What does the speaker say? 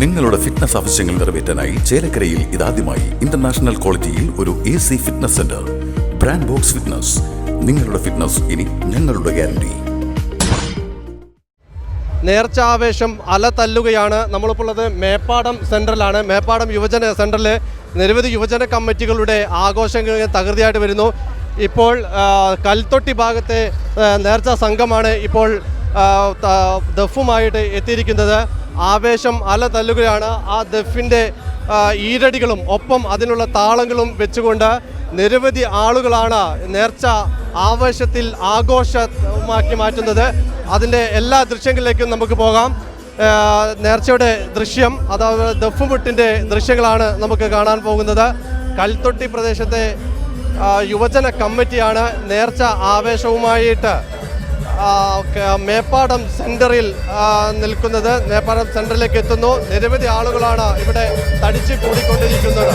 നിങ്ങളുടെ ഫിറ്റ്നസ് ആവശ്യങ്ങൾ നിറവേറ്റാനായി ചേലക്കരയിൽ ഇതാദ്യമായി ഇന്റർനാഷണൽ ക്വാളിറ്റിയിൽ ഒരു A C fitness centre brand box fitness നിങ്ങളുടെ ഫിറ്റ്നസ് ഇനി ഞങ്ങളുടെ ഗ്യാരണ്ടി നേർച്ചാവേശം അല തല്ലുകയാണ്. നമ്മളിപ്പോൾ ഉള്ളത് മേപ്പാടം സെന്ററിലാണ് മേപ്പാടം യുവജന സെന്ററിൽ നിരവധി യുവജന കമ്മിറ്റികളുടെ ആഘോഷങ്ങൾ തകൃതിയായിട്ട് വരുന്നു. ഇപ്പോൾ കൽത്തൊട്ടി ഭാഗത്തെ നേർച്ച സംഘമാണ് ഇപ്പോൾ ദഫുമായിട്ട് എത്തിയിരിക്കുന്നത്. ആവേശം അല തല്ലുകയാണ് ആ ദഫിന്റെ ഈരടികളും ഒപ്പം അതിനുള്ള താളങ്ങളും വെച്ചുകൊണ്ട് നിരവധി ആളുകളാണ് നേർച്ച ആവേശത്തിൽ ആഘോഷമാക്കി മാറ്റുന്നത്. അതിന്റെ എല്ലാ ദൃശ്യങ്ങളിലേക്കും നമുക്ക് പോകാം. നേർച്ചയുടെ ദൃശ്യം അതായത് ദഫുമുട്ടിന്റെ ദൃശ്യങ്ങളാണ് നമുക്ക് കാണാൻ പോകുന്നത്. കൽത്തൊട്ടി പ്രദേശത്തെ യുവജന കമ്മിറ്റിയാണ് നേർച്ച ആവേശവുമായിട്ട് മേപ്പാടം സെന്ററിൽ ആ, നിൽക്കുന്നത് മേപ്പാടം സെന്ററിലേക്ക് എത്തുന്നു. നിരവധി ആളുകളാണ് ഇവിടെ തടിച്ച് കൂടിക്കൊണ്ടിരിക്കുന്നത്.